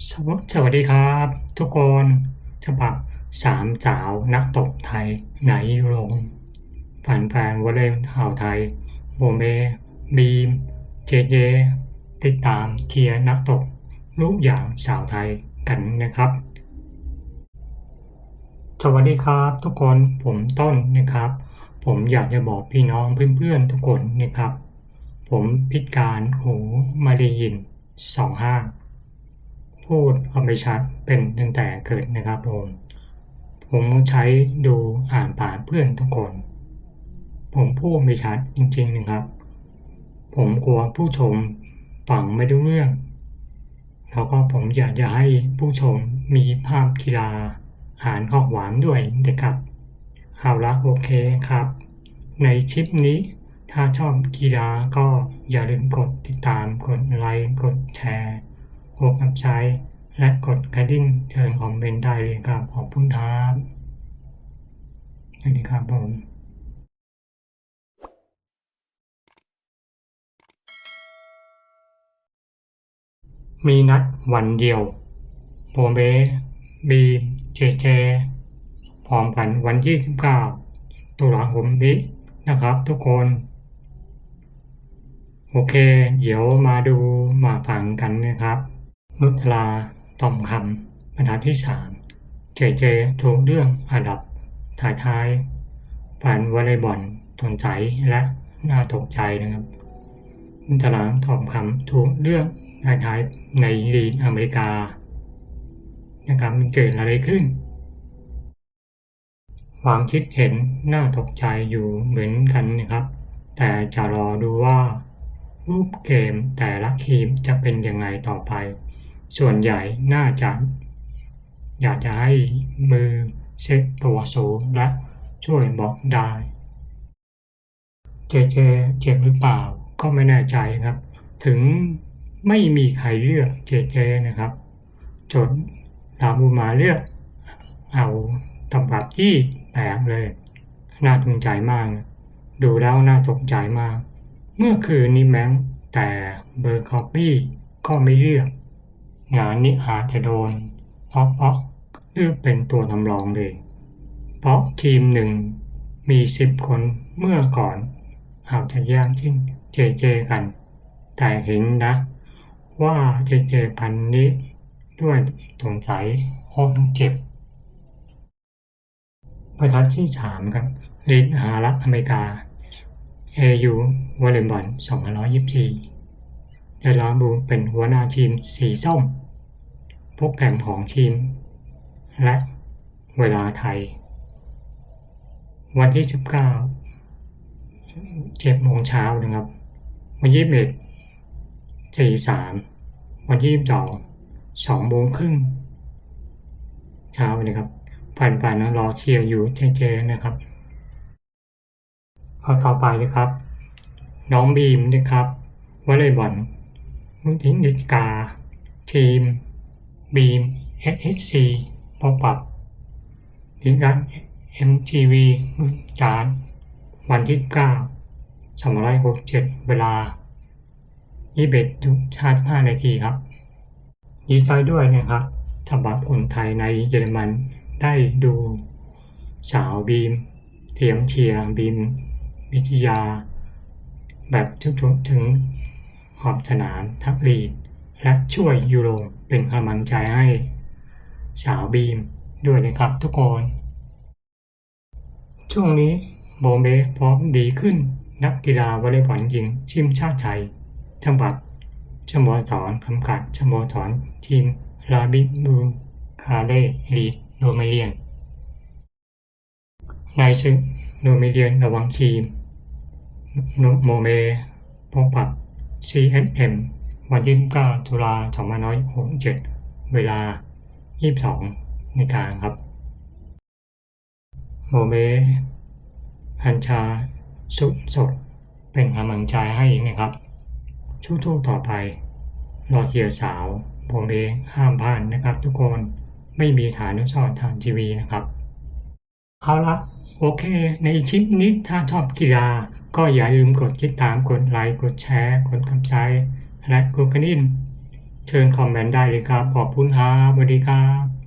สวสวัสดีครับ ทุกคนฉบับสามสาวนักตบไทยไหนลงแฟนๆวอลเลย์ข่าวไทยโบเมบีมเจเจติดตามเทียร์นักตบลูกอย่างสาวไทยกันนะครับ สวัสดีครับทุกคนผมต้นนะครับ ผมอยากจะบอกพี่น้องเพื่อนๆทุกคนนะครับ ผมพิการหูม่ได้ยินสองห้าง พูดเอาไม่ชัดเป็นตั้งแต่เกิดนะครับผมผมใช้ดูอ่านผ่านเพื่อนทุกคน ผมพูดไม่ชัดจริงๆนะครับ ผมกลัวผู้ชมฟังไม่รู้เรื่อง แล้วก็ผมอยากจะให้ผู้ชมมีภาพกีฬาอาหารของหวานด้วยนะครับเอาละโอเคครับ ในคลิปนี้ถ้าชอบกีฬาก็อย่าลืมกดติดตามกดไลค์กดแชร์ กดอับไซด์และกดกระดิ่งเชิญคอมเมนต์ได้เลยครับ ขอบคุณครับสวัสดีครับผมมีนัดวันเดียวโบเบบีมเจเจพร้อมกันวันที่19ตุลาคมนี้นะครับทุกคน โอเค เดี๋ยวมาดูมาฟังกันนะครับ นุชลาตอมคำบรรทัดที่สามเจเจถูกเรื่องอันดับท้ายท้ายๆแฟนวอลเลย์บอลสนใจและน่าตกใจนะครับนุชลาตอมคำถูกเรื่องท้ายในลีกอเมริกานะครับมันเกิดอะไรขึ้น ความคิดเห็นน่าตกใจอยู่เหมือนกันนะครับ แต่จะรอดูว่ารูปเกมแต่ละทีมจะเป็นยังไงต่อไป ส่วนใหญ่น่าจะ อยากจะให้มือเซ็ตตัวสูงและช่วยบอกได้ เจเจเจ็บหรือเปล่าก็ไม่แน่ใจครับ ถึงไม่มีใครเลือกเจเจนะครับจนลาบูมาเลือก เอาตำรับที่แปลกเลย น่าตกใจมาก ดูแล้วน่าตกใจมาก เมื่อคืนนี้แม้งแต่เบอร์คอปปี้ก็ไม่เลือก งานนี้อาจจะโดน เพราะเพราะเลือกเป็นตัวทำรองเลย เพราะทีมหนึ่งมีสิบคนเมื่อก่อนอาจจะแย่งชิงเจเจกัน แต่เห็นนะ ว่าเจเจพันนี้ด้วยสงสัยห้องเจ็บประทัดที่สามครับลีกสหรัฐอเมริกา AU วอลเลย์บอล224 เดลาบูเป็นหัวหน้าทีมสีส้ม โปรแกรมของทีมและเวลาไทย วันที่ 19 7โมงเช้านะครับ วันที่21 43วันที่22 2โมงครึ่งเช้านะครับผ่านไปนะรอเชียร์อยู่เจๆนะครับข้อต่อไปนะครับ น้องบีมนะครับวอลเลย์บอลมุทินิสกา ทีม บีม SHC พบปับดิงกัน MGV จานวันที่9 267 เวลา 21ถึง55นาทีครับดีใจด้วยนะครับสำหรับคนไทยในเยอรมันได้ดูสาวบีมเทียมเชียร์บีมวิทยา แบบทุกๆถึงขอบสนามทักลีด และช่วยยูโรเป็นกำลังใจให้ สาวบีมด้วยนะครับทุกคน ช่วงนี้โบเบพร้อมดีขึ้นนักกีฬาวอลเลย์บอลหญิงทีมชาติไทยจังหวัดสโมสรคำกัดสโมสรทีมลาบิบูคาเล่ลีโรเมเลียนในซึ่งโรเมเลียนระวังทีมโมเมพบกับ CSM วันที่9ตุลา2567 เวลา 22นาฬิกาครับโมเมฮันชาสุดสด เป็นกำลังใจให้นะครับชู้ๆต่อไป รอเฮียสาวผมเองห้ามพลาดนะครับ ทุกคนไม่มีฐานุสรณ์ทางทีวีนะครับเอาละโอเค ในคลิปนี้ถ้าชอบกีฬาก็อย่าลืมกดติดตามกดไลค์กดแชร์กดคับไซ และกดกระดิ่งเชิญคอมเมนต์ได้เลยครับ ขอบคุณครับสวัสดีครับ